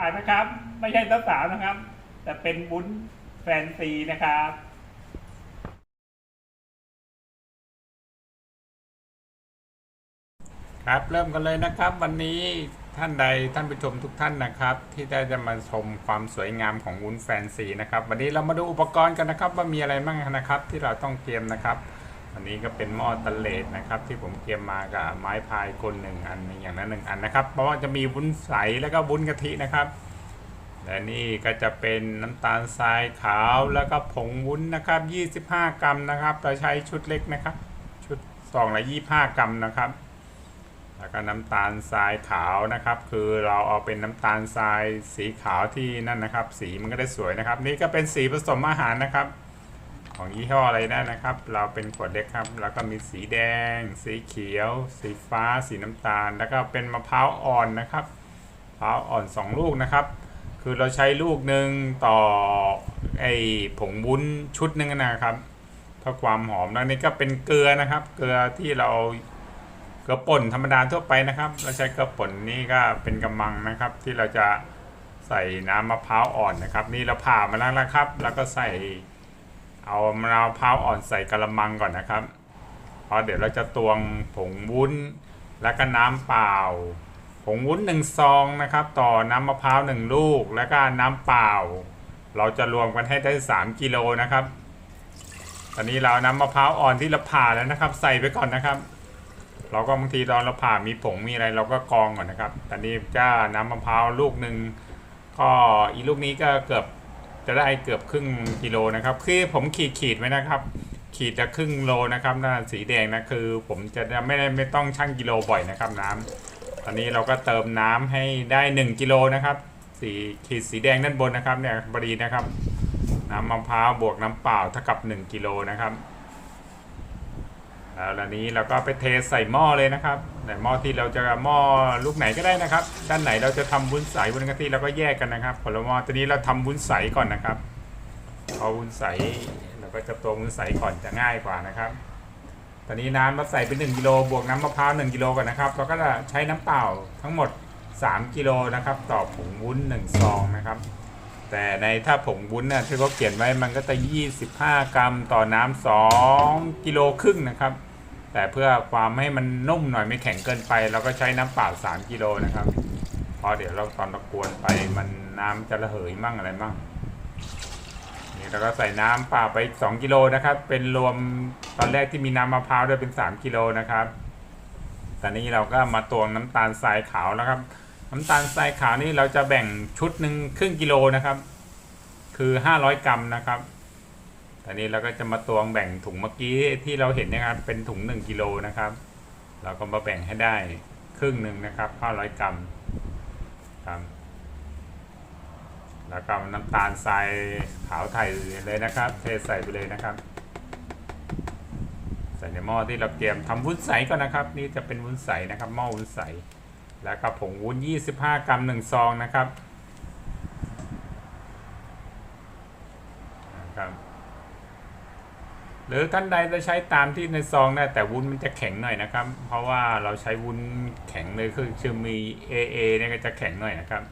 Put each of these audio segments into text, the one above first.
อ่านะครับ ไม่ใช่สาวๆนะครับ แต่เป็นวุ้นแฟนซีนะครับครับเริ่มกันเลยนะครับวันนี้ท่านใดท่านผู้ชมทุกท่านนะครับ ที่ได้จะมาชมความสวยงามของวุ้นแฟนซีนะครับ วันนี้เรามาดูอุปกรณ์กันนะครับ ว่ามีอะไรบ้างนะครับ ที่เราต้องเตรียมนะครับ วันนี้ก็เป็นหม้อตะเลดนะครับ ที่ผมเตรียมมากับไม้พายกลหนึ่งอันอย่างนั้นหนึ่งอันนะครับ เพราะว่าจะมีวุ้นใสแล้วก็วุ้นกะทินะครับและนี่ก็จะเป็นน้ำตาลทรายขาวแล้วก็ผงวุ้นนะครับ 25 กรัมนะครับเราใช้ชุดเล็กนะครับ ชุดซองละ25 กรัมนะครับ แล้วก็น้ำตาลทรายขาวนะครับ คือเราเอาเป็นน้ำตาลทรายสีขาวที่นั่นนะครับ สีมันก็ได้สวยนะครับ นี่ก็เป็นสีผสมอาหารนะครับ ของยี่ห้ออะไรได้นะครับ เราเป็นขวดเล็กครับ แล้วก็มีสีแดง สีเขียว สีฟ้า สีน้ำตาล แล้วก็เป็นมะพร้าวอ่อนนะครับมะพร้าวอ่อน 2 ลูกนะครับ คือเราใช้ลูกหนึ่งต่อไอผงวุ้นชุดหนึ่งนะครับเพื่อความหอมแล้วนี่ก็เป็นเกลือนะครับ เกลือที่เราเกลือป่นธรรมดาทั่วไปนะครับ เราใช้เกลือป่นนี่ก็เป็นกำมังนะครับ ที่เราจะใส่น้ำมะพร้าวอ่อนนะครับ นี่เราผ่ามาแล้วนะครับ แล้วก็ใส่ เอามะนาวพร้าวอ่อนใส่กระมังก่อนนะครับ เพราะเดี๋ยวเราจะตวงผงวุ้นแล้วก็น้ำเปล่า ผงวุ้นหนึ่งซองนะครับ ต่อน้ำมะพร้าวหนึ่งลูก แล้วก็น้ำเปล่า เราจะรวมกันให้ได้ 3กิโลนะครับ ตอนนี้เราน้ำมะพร้าวอ่อนที่เราผ่าแล้วนะครับ ใส่ไปก่อนนะครับ เราก็บางทีตอนเราผ่ามีผงมีอะไรเราก็กรองก่อนนะครับ ตอนนี้ก็น้ำมะพร้าวลูกหนึ่งก็อีลูกนี้ก็เกือบ จะได้เกือบครึ่งกิโลนะครับ คือผมขีดขีดไว้นะครับ ขีดจะครึ่งโลนะครับน้าสีแดงนะคือ ผมจะไม่ได้ไม่ต้องชั่งกิโลบ่อยนะครับน้ำตอนนี้เราก็เติมน้ำให้ได้ 1กิโลนะครับสีขีดสีแดงด้านบนนะครับเนี่ยบดีนะครับ น้ำมะพร้าวบวกน้ำเปล่าเท่ากับ 1กิโลนะครับ แล้วอันนี้เราก็ไปเทใส่หม้อเลยนะครับในหม้อที่เราจะหม้อลูกไหนก็ได้นะครับ ด้านไหนเราจะทำวุ้นใสวุ้นกะทิเราก็แยกกันนะครับผลหม้อตอนนี้เราทำวุ้นใสก่อนนะครับเอาวุ้นใสเราก็จะตัววุ้นใสก่อนจะง่ายกว่านะครับ ตอนนี้น้ำเราใส่เป็น1กิโลบวกน้ำมะพร้าว1กิโลก่อนนะครับเราก็จะใช้น้ำเปล่าทั้งหมด 3กิโลนะครับต่อผงวุ้น1ซองนะครับแต่ในถ้าผงวุ้นน่ะที่เขาเขียนไว้มันก็จะ 25 กรัมต่อน้ำ2กิโลครึ่งนะครับ แต่เพื่อความให้มันนุ่มหน่อยไม่แข็งเกินไป เราก็ใช้น้ำเปล่า3กิโลนะครับเพราะเดี๋ยวเราตอนเรากวนไปมันน้ำจะระเหยมั่งอะไรมั่งนี่เราก็ใส่น้ำเปล่าไป 2กิโลนะครับ เป็นรวมตอนแรกที่มีน้ำมะพร้าวด้วยเป็น 3กิโลนะครับตอนนี้เราก็มาตวงน้ำตาลทรายขาวนะครับ น้ำตาลทรายขาวนี่เราจะแบ่งชุดหนึ่งครึ่งกิโลนะครับ คือ 500 กรัมนะครับ ตอนนี้เราก็จะมาตวงแบ่งถุงเมื่อกี้ที่เราเห็นนะครับเป็นถุง 1กิโลนะครับ เราก็มาแบ่งให้ได้ครึ่งหนึ่งนะครับ500 กรัมครับแล้วก็น้ำตาลทรายขาวไทยเลยนะครับ เทใส่ไปเลยนะครับ ใส่ในหม้อที่เราเตรียมทำวุ้นใสก่อนนะครับ นี่จะเป็นวุ้นใสนะครับหม้อวุ้นใสแล้วก็ผงวุ้น 25 กรัม1ซองนะครับนะครับ หรือท่านใดจะใช้ตามที่ในซองได้แต่วุ้นมันจะแข็งหน่อยนะครับ เพราะว่าเราใช้วุ้นแข็งเลยคือชื่อมี AA เนี่ยก็จะแข็งหน่อยนะครับ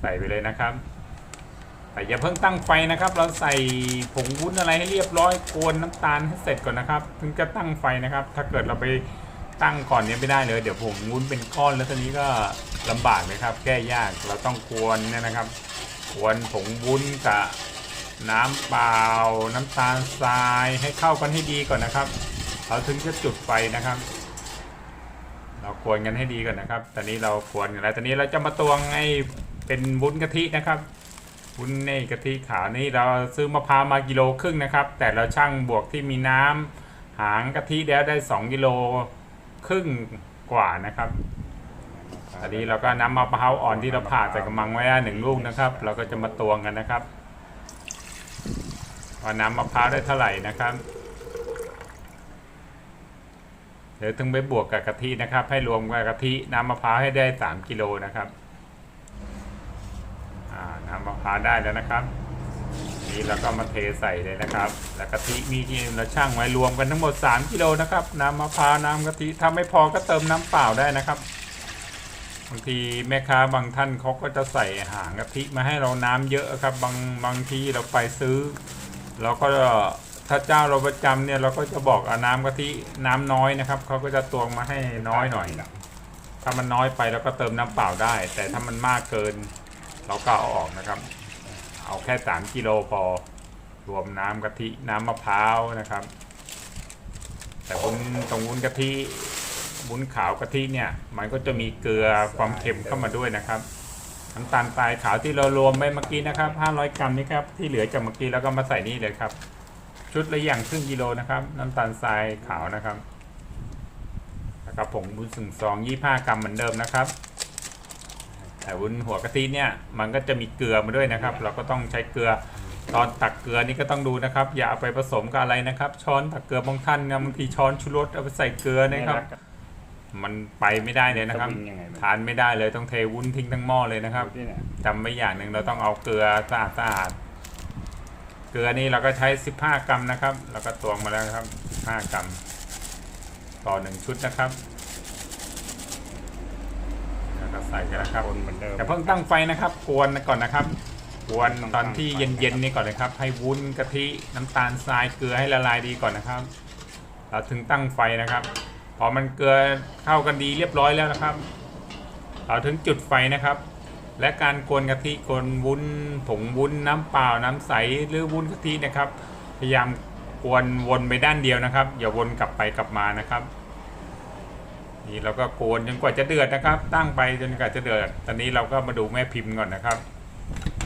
ใส่ไปเลยนะครับแต่อย่าเพิ่งตั้งไฟนะครับ เราใส่ผงวุ้นอะไรให้เรียบร้อยกวนน้ำตาลให้เสร็จก่อนนะครับ ถึงจะตั้งไฟนะครับ ถ้าเกิดเราไปตั้งก่อนเนี้ไม่ได้เลยเดี๋ยวผงวุ้นเป็นก้อนแล้วทีนี้ก็ลำบากเลยครับ แก้ยากเราต้องกวนเนี่ยนะครับกวนผงวุ้นกับ น้ำเปล่า น้ำตาลทรายให้เข้ากันให้ดีก่อนนะครับเราถึงจะจุดไฟนะครับ เรากวนกันให้ดีก่อนนะครับ ตอนนี้เรากวนกันแล้วตอนนี้เราจะมาตวงไอ้เป็นวุ้นกะทินะครับวุ้นในกะทิขาวนี่เราซื้อมะพร้าวมากิโลครึ่งนะครับ แต่เราช่างบวกที่มีน้ำหางกะทิแล้วได้ 2กิโลครึ่งกว่านะครับอันนี้เราก็น้ำมะพร้าวอ่อนที่เราผ่าใส่กระมังไว้หนึ่งลูกนะครับ เราก็จะมาตวงกันนะครับ ว่าน้ำมะพร้าวได้เท่าไหร่นะครับ เดี๋ยวถึงไปบวกกับกะทินะครับ ให้รวมกับกะทิน้ำมะพร้าวให้ได้ 3กิโลนะครับอ่าน้ำมะพร้าวได้แล้วนะครับ นี่เราก็มาเทใส่เลยนะครับ แล้วกะทิมีที่เราช่างไว้รวมกันทั้งหมด 3กิโลนะครับ น้ำมะพร้าวน้ำกะทิถ้าไม่พอก็เติมน้ำเปล่าได้นะครับบางทีแม่ค้าบางท่านเขาก็จะใส่หางกะทิมาให้เราน้ำเยอะครับ บางบางทีเราไปซื้อ เราก็ถ้าเจ้าเราประจำเนี่ยเราก็จะบอกเอาน้ำกะทิน้ำน้อยนะครับเขาก็จะตวงมาให้น้อยหน่อยถ้ามันน้อยไปเราก็เติมน้ำเปล่าได้ แต่ถ้ามันมากเกิน เราก็เอาออกนะครับ เอาแค่สามกิโลพอรวมน้ำกะทิน้ำมะพร้าวนะครับ แต่วุ้นตรงวุ้นกะทิวุ้นขาวกะทิเนี่ย มันก็จะมีเกลือความเค็มเข้ามาด้วยนะครับ น้ำตาลทรายขาวที่เรารวมไปเมื่อกี้นะครับ 500 กรัมนี่ครับที่เหลือจากเมื่อกี้แล้วก็มาใส่นี่เลยครับ ชุดละอย่างครึ่งกิโลนะครับ น้ำตาลทรายขาวนะครับแล้วก็ผงวุ้นสึ่งซอง25กรัมเหมือนเดิมนะครับ แต่วุ้นหัวกะทิเนี่ยมันก็จะมีเกลือมาด้วยนะครับ เราก็ต้องใช้เกลือตอนตักเกลือนี่ก็ต้องดูนะครับ อย่าเอาไปผสมกับอะไรนะครับ ช้อนตักเกลือบางท่านนะบางทีช้อนชูรสเอาไปใส่เกลือนะครับ มันไปไม่ได้เลยนะครับ สวิงยังไงมันทานไม่ได้เลยต้องเทวุ้นทิ้งทั้งหม้อเลยนะครับดูที่เนี่ยจำไว้อย่างหนึ่งเราต้องเอาเกลือสะอาดสะอาดเกลือนี่เราก็ใช้ 15 กรัมนะครับ แล้วก็ตวงมาแล้วนะครับ15กรัม ต่อหนึ่งชุดนะครับแล้วก็ใส่กันนะครับ คนเหมือนเดิม แต่เพิ่งตั้งไฟนะครับกวนก่อนนะครับกวนตอนที่เย็นๆนี่ก่อนเลยครับ ให้วุ้นกะทิน้ำตาลทรายเกลือให้ละลายดีก่อนนะครับ เราถึงตั้งไฟนะครับ พอมันเกลือเข้ากันดีเรียบร้อยแล้วนะครับ เราถึงจุดไฟนะครับ และการกวนกะทิกวนวุ้นผงวุ้นน้ำเปล่าน้ำใสหรือวุ้นกะทินะครับ พยายามกวนวนไปด้านเดียวนะครับ อย่าวนกลับไปกลับมานะครับ นี่เราก็โกนจนกว่าจะเดือดนะครับ ตั้งไปจนกว่าจะเดือด ตอนนี้เราก็มาดูแม่พิมพ์ก่อนนะครับ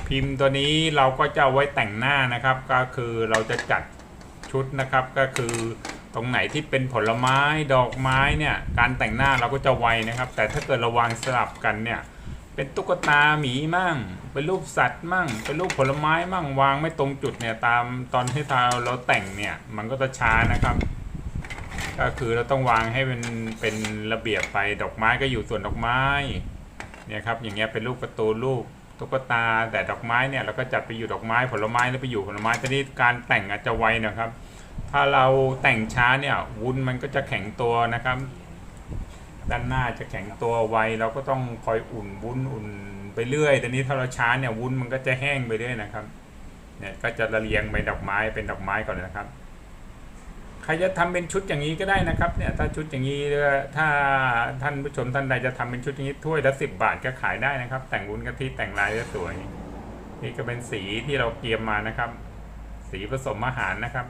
พิมพ์ตัวนี้เราก็จะเอาไว้แต่งหน้านะครับ ก็คือเราจะจัดชุดนะครับก็คือ ตรงไหนที่เป็นผลไม้ดอกไม้เนี่ยการแต่งหน้าเราก็จะไวนะครับ แต่ถ้าเกิดราวางสลับกันเนี่ยเป็นตุ๊กตาหมีมั่ง เป็นรูปสัตว์มั่ง เป็นรูปผลไม้มั่งวางไม่ตรงจุดเนี่ยตามตอนที่เราเราแต่งเนี่ยมันก็จะช้านะครับ ก็คือเราต้องวางให้เป็นเป็นระเบียบไปดอกไม้ก็อยู่ส่วนดอกไม้เนี่ยครับอย่างเงี้ยเป็นรูปการ์ตูรูปตุ๊กตาแต่ดอกไม้เนี่ยเราก็จัดไปอยู่ดอกไม้ผลไม้แล้วไปอยู่ผลไม้ทีนี้การแต่งอาจจะไวนะครับ ถ้าเราแต่งช้าเนี่ยวุ้นมันก็จะแข็งตัวนะครับ ด้านหน้าจะแข็งตัวไวเราก็ต้องคอยอุ่นวุ้นอุ่นไปเรื่อยแต่นี้ถ้าเราช้าเนี่ยวุ้นมันก็จะแห้งไปเรื่อยนะครับเนี่ยก็จะระเรียงไปดอกไม้เป็นดอกไม้ก่อนนะครับ ใครจะทำเป็นชุดอย่างนี้ก็ได้นะครับเนี่ยถ้าชุดอย่างนี้ถ้าท่านผู้ชมท่านใดจะทำเป็นชุดอย่างนี้ถ้วยละสิบบาทก็ขายได้นะครับ แต่งวุ้นกะทิแต่งลายสวยนี่ก็เป็นสีที่เราเตรียมมานะครับ สีผสมอาหารนะครับ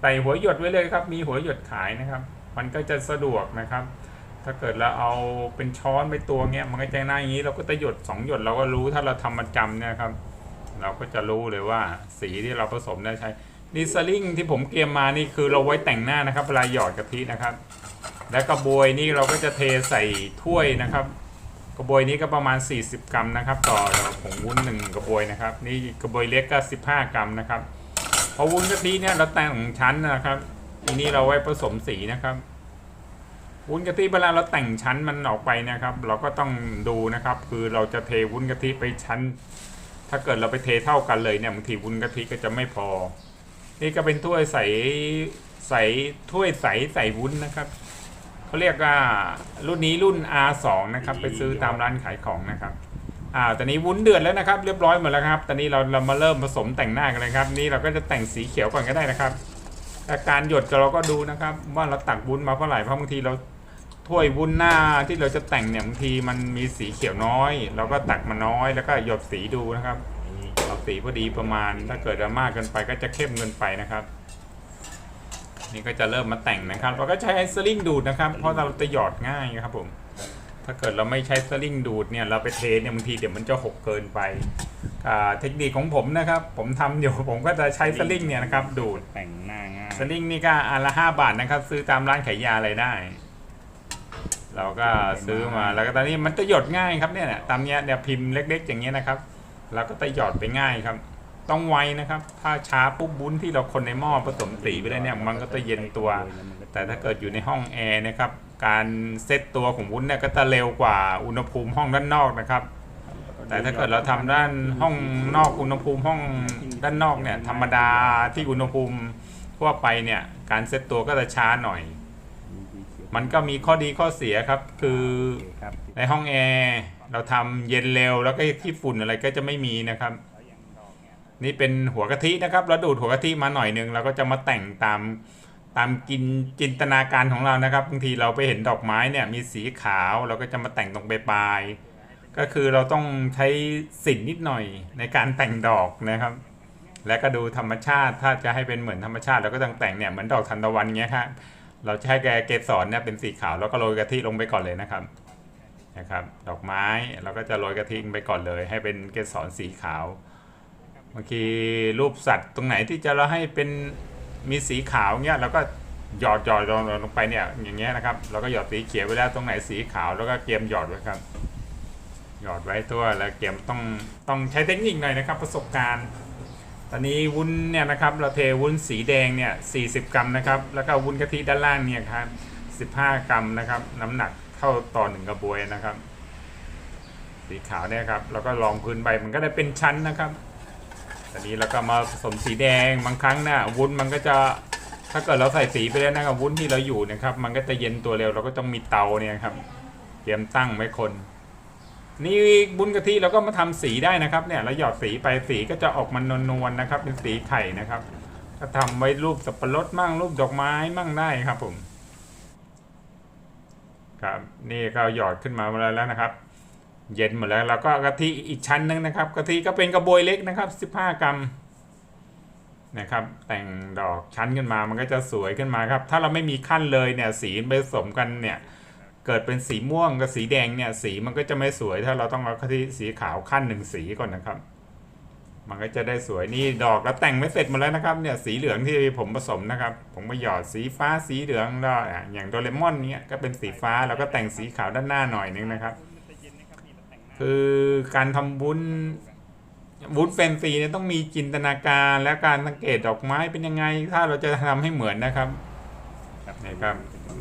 ใส่หัวหยดไว้เลยครับ มีหัวหยดขายนะครับ มันก็จะสะดวกนะครับ ถ้าเกิดเราเอาเป็นช้อนไปตัวเงี้ยมันก็จะหน้าอย่างนี้เราก็จะหยดสองหยดเราก็รู้ถ้าเราทำประจำเนี่ยครับ เราก็จะรู้เลยว่าสีที่เราผสมได้ใช้นิสลิงที่ผมเตรียมมานี่คือเราไว้แต่งหน้านะครับเวลาหยอดกะทินะครับ และกระบวยนี่เราก็จะเทใส่ถ้วยนะครับกระบวยนี้ก็ประมาณ 40 กรัมนะครับ ต่อผงวุ้นหนึ่งกระบวยนะครับ นี่กระบวยเล็กก็ 15 กรัมนะครับ พราะวุ้นกะทิเนี่ยเราแต่งชั้นนะครับทีนี้เราไว้ผสมสีนะครับวุ้นกะทิเวลาเราแต่งชั้นมันออกไปนะครับ เราก็ต้องดูนะครับ คือเราจะเทวุ้นกะทิไปชั้น ถ้าเกิดเราไปเทเท่ากันเลยเนี่ยบางทีวุ้นกะทิก็จะไม่พอ นี่ก็เป็นถ้วยใสใสถ้วยใสใสวุ้นนะครับเขาเรียกว่ารุ่นนี้รุ่น R2 นะครับ ไปซื้อตามร้านขายของนะครับ อ่าตอนนี้วุ้นเดือดแล้วนะครับ เรียบร้อยหมดแล้วครับ ตอนนี้เราเรามาเริ่มผสมแต่งหน้ากันเลยครับ นี่เราก็จะแต่งสีเขียวก่อนก็ได้นะครับอาการหยดเราก็ดูนะครับ ว่าเราตักวุ้นมาเท่าไหร่เพราะบางทีเราถ้วยวุ้นหน้าที่เราจะแต่งเนี่ยบางทีมันมีสีเขียวน้อย เราก็ตักมาน้อยแล้วก็หยดสีดูนะครับเอาสีพอดีประมาณ ถ้าเกิดมากเกินไปก็จะเข้มเกินไปนะครับ นี่ก็จะเริ่มมาแต่งนะครับ เราก็ใช้ไอ้สลิงดูดนะครับ เพราะเราจะหยอดง่ายนะครับผม ถ้าเกิดเราไม่ใช้สลิงดูดเนี่ยเราไปเทเนี่ยบางทีเดี๋ยวมันจะหกเกินไปอ่าเทคนิคของผมนะครับ ผมทำอยู่ผมก็จะใช้สลิงเนี่ยนะครับ ดูดแต่งหน้าง่ายสลิงนี่ก็อันละห้าบาทนะครับ ซื้อตามร้านขายยาอะไรได้ เราก็ซื้อมาแล้วก็ตอนนี้มันจะหยดง่ายครับเนี่ยตามเนี้ยเนี่ยพิมพ์เล็ก ๆ อย่างเงี้ยนะครับเราก็จะหยอดไปง่ายครับ ต้องไวนะครับ ถ้าช้าปุ๊บบุ้นที่เราคนในหม้อผสมสีไปได้เนี่ย มันก็จะเย็นตัว แต่ถ้าเกิดอยู่ในห้องแอร์นะครับ การเซตตัวของวุ้นเนี่ยก็จะเร็วกว่าอุณหภูมิห้องด้านนอกนะครับ แต่ถ้าเกิดเราทำด้านห้องนอกอุณหภูมิห้องด้านนอกเนี่ยธรรมดาที่อุณหภูมิทั่วไปเนี่ยการเซตตัวก็จะช้าหน่อย มันก็มีข้อดีข้อเสียครับ คือในห้องแอร์เราทำเย็นเร็วแล้วก็ที่ฝุ่นอะไรก็จะไม่มีนะครับ นี่เป็นหัวกะทินะครับเราดูดหัวกะทิมาหน่อยนึงเราก็จะมาแต่งตาม ตามกินจินตนาการของเรานะครับบางทีเราไปเห็นดอกไม้เนี่ยมีสีขาวเราก็จะมาแต่งตรงใบปลายก็คือเราต้องใช้สินนิดหน่อยในการแต่งดอกนะครับ และก็ดูธรรมชาติถ้าจะให้เป็นเหมือนธรรมชาติเราก็ต้องแต่งเนี่ยเหมือนดอกทานตะวันเงี้ยครับเราจะให้แกเกสรเนี่ยเป็นสีขาวแล้วก็โรยกะทิลงไปก่อนเลยนะครับนะครับ ดอกไม้เราก็จะโรยกะทิลงไปก่อนเลย ให้เป็นเกสรสีขาวบางทีรูปสัตว์ตรงไหนที่จะเราให้เป็น มีสีขาวเงี้ยเราก็หยอดหยอดลงลงไปเนี่ยอย่างเงี้ยนะครับเราก็หยอดสีเขียวไว้แล้วตรงไหนสีขาวแล้วก็เกรียมหยอดไว้ครับ หยอดไว้ตัวแล้วเกรียมต้องต้องใช้เทคนิคหน่อยนะครับ ประสบการณ์ ตอนนี้วุ้นเนี่ยนะครับ เราเทวุ้นสีแดงเนี่ย40 กรัมนะครับ แล้วก็วุ้นกะทิด้านล่างเนี่ยครับ15 กรัมนะครับ น้ำหนักเท่าต่อหนึ่งกระบวยนะครับ สีขาวเนี่ยครับแล้วก็รองพื้นใบมันก็ได้เป็นชั้นนะครับ อนนี้เราก็มาผสมสีแดงบางครั้งนี่ยวุ้นมันก็จะถ้าเกิดเราใส่สีไปแล้วนะครับวุ้นที่เราอยู่นะครับ มันก็จะเย็นตัวเร็วเราก็ต้องมีเตาเนี่ยครับ เตรียมตั้งไว้คน นี่บุญกะทิเราก็มาทำสีได้นะครับ เนี่ยเราหยอดสีไปสีก็จะออกมานวลๆนะครับ เป็นสีไข่นะครับ ก็ทำไว้รูปสับปะรดมั่งรูปดอกไม้มั่งได้ครับผมครับ นี่ก็หยอดขึ้นมาหมดแล้วนะครับ เย็นหมดแล้วแล้วก็กะทิอีกชั้นหนึงนะครับกะทิก็เป็นกระบวยเล็กนะครับ 15 กรัมนะครับ แต่งดอกชั้นขึ้นมามันก็จะสวยขึ้นมาครับ ถ้าเราไม่มีขั้นเลยเนี่ยสีผสมกันเนี่ยเกิดเป็นสีม่วงกับสีแดงเนี่ยสีมันก็จะไม่สวยถ้าเราต้องเอากะทิสีขาวขั้นหนึ่งสีก่อนนะครับ มันก็จะได้สวยนี่ดอกแล้วแต่งไม่เสร็จหมดแล้วนะครับเนี่ยสีเหลืองที่ผมผสมนะครับ ผมมาหยอดสีฟ้าสีเหลืองแล้วอะอย่างโดเรมอนเนี่ยก็เป็นสีฟ้าแล้วก็แต่งสีขาวด้านหน้าหน่อยนึงนะครับ คือการทำวุ้นวุ้นแฟนซีเนี่ยต้องมีจินตนาการและการสังเกตดอกไม้เป็นยังไง ถ้าเราจะทำให้เหมือนนะครับนี่ครับ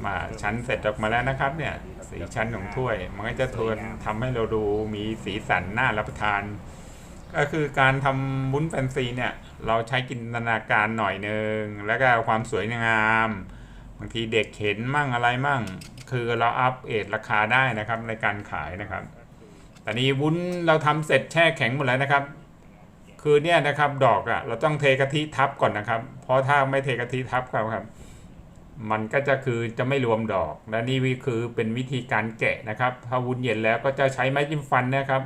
มาชั้นเสร็จออกมาแล้วนะครับ เนี่ย สีชั้นของถ้วย มันก็จะทวนทำให้เราดูมีสีสันน่ารับประทาน ก็คือการทำวุ้นแฟนซีเนี่ย เราใช้จินตนาการหน่อยนึงแล้วก็ความสวยงามบางทีเด็กเห็นมั่งอะไรมั่ง คือเราอัพเอทราคาได้นะครับในการขายนะครับ ตอนนี้วุ้นเราทำเสร็จแช่แข็งหมดแล้วนะครับ คือเนี่ยนะครับดอกอะ่ะเราต้องเทกะทิทับก่อนนะครับ เพราะถ้าไม่เทกะทิทับครับครับ มันก็จะคือจะไม่รวมดอก และนี่คือเป็นวิธีการแกะนะครับ ถ้าวุ้นเย็นแล้วก็จะใช้ไม้จิ้มฟันนะครับ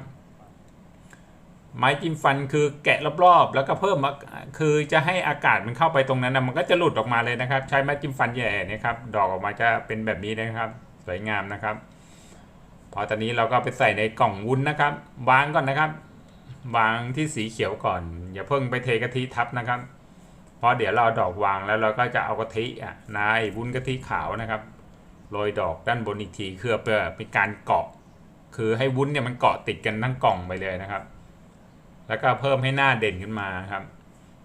ไม้จิ้มฟันคือแกะรอบๆ แล้วก็เพิ่มมาคือจะให้อากาศมันเข้าไปตรงนั้นนะมันก็จะหลุดออกมาเลยนะครับ ใช้ไม้จิ้มฟันแย่นะครับ ดอกออกมาจะเป็นแบบนี้นะครับ สวยงามนะครับ พอตอนนี้เราก็ไปใส่ในกล่องวุ้นนะครับ วางก่อนนะครับ วางที่สีเขียวก่อน อย่าเพิ่งไปเทกะทิทับนะครับ เพราะเดี๋ยวเราเอาดอกวางแล้วเราก็จะเอากะทิอะนายวุ้นกะทิขาวนะครับโรยดอกด้านบนอีกทีเพื่อเพื่อเป็นการเกาะ คือให้วุ้นเนี่ยมันเกาะติดกันทั้งกล่องไปเลยนะครับ แล้วก็เพิ่มให้หน้าเด่นขึ้นมาครับ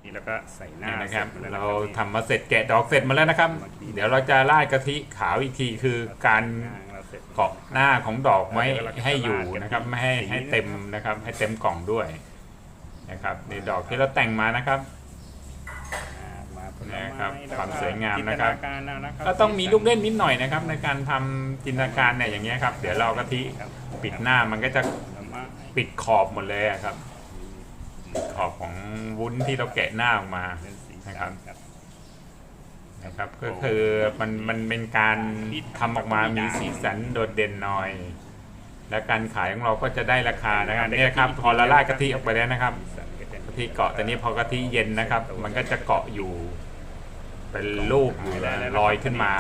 นี่แล้วก็ใส่หน้านี่นะครับสจแล้วเรานี่ทำมาเสร็จแกะดอกเสร็จมาแล้วนะครับ เดี๋ยวเราจะราดกะทิขาวอีกทีคือการหน้า เราเสร็จเกาะหน้าของดอกไว้ให้อยู่นะครับ ไม่ให้ให้เต็มนะครับ ให้เต็มกล่องด้วยนะครับนี่ดอกที่เราแต่งมานะครับอ่ามาผลไม้นะครับแล้วความสวยงามนะครับจิตนาการเอานะครับก็ต้องมีลูกเล่นนิดหน่อยนะครับ ในการทำจินตนาการเนี่ยอย่างเงี้ยครับ เดี๋ยวเรากะทิครับปิดหน้ามันก็จะผลไม้ปิดขอบหมดเลยอะครับขอบของวุ้นที่เราแกะหน้าออกมาเป็นสีนะครับครับ นะครับ ก็คือมันมันเป็นการทำออกมามีสีสันโดดเด่นหน่อย และการขายของเราก็จะได้ราคานะครับเนี่ยครับพอละลายกะทิออกไปแล้วนะครับสีสันก็จะกะทิเกาะแต่นี้พอกะทิเย็นนะครับ มันก็จะเกาะอยู่ เป็นรูปอยู่แล้วลอยขึ้นมา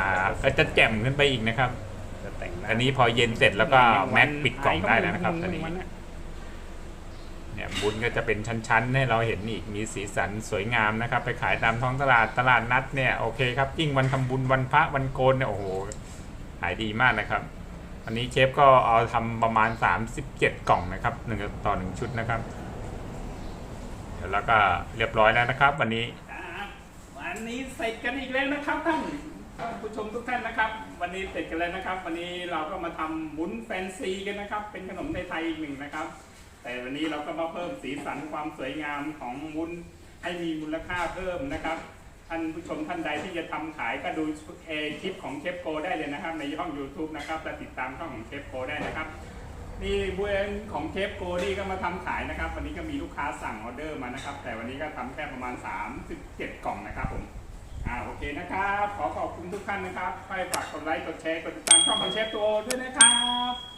ก็จะแจ่มขึ้นไปอีกนะครับจะแต่งหน้าอันนี้พอเย็นเสร็จแล้วก็แม็กปิดกล่องได้แล้วนะครับตอนนี้มัะ เนี่ยบุญก็จะเป็นชั้นๆ ให้เราเห็นอีกมีสีสันสวยงามนะครับ ไปขายตามท้องตลาดตลาดนัดเนี่ยโอเคครับยิ่งวันทำบุญวันพระวันโกนเนี่ยโอ้โหขายดีมากนะครับอันนี้เชฟก็เอาทำประมาณ 37 กล่องนะครับหนึ่งต่อหนึ่งชุดนะครับเดี๋ยวแล้วก็เรียบร้อยแล้วนะครับ วันนี้วันนี้เสร็จกันอีกแล้วนะครับท่านท่านผู้ชมทุกท่านนะครับ วันนี้เสร็จกันแล้วนะครับ วันนี้เราก็มาทำวุ้นแฟนซีกันนะครับ เป็นขนมไทยๆอีกหนึ่งนะครับ แต่วันนี้เราก็มาเพิ่มสีสันความสวยงามของวุ้นให้มีมูลค่าเพิ่มนะครับ ท่านผู้ชมท่านใดที่จะทำขายก็ดูเอคลิปของเชฟโกได้เลยนะครับ ในช่อง YouTube นะครับและติดตามช่องของเชฟโกได้นะครับนี่เพื่อนของเชฟโกนี่ก็มาทำขายนะครับ วันนี้ก็มีลูกค้าสั่งออเดอร์มานะครับ แต่วันนี้ก็ทำแค่ประมาณ 37 กล่องนะครับผมอ่าโอเคนะครับ ขอขอบคุณทุกท่านนะครับให้ฝากกดไลค์กดแชร์กดติดตามช่องของเชฟตัวด้วยนะครับ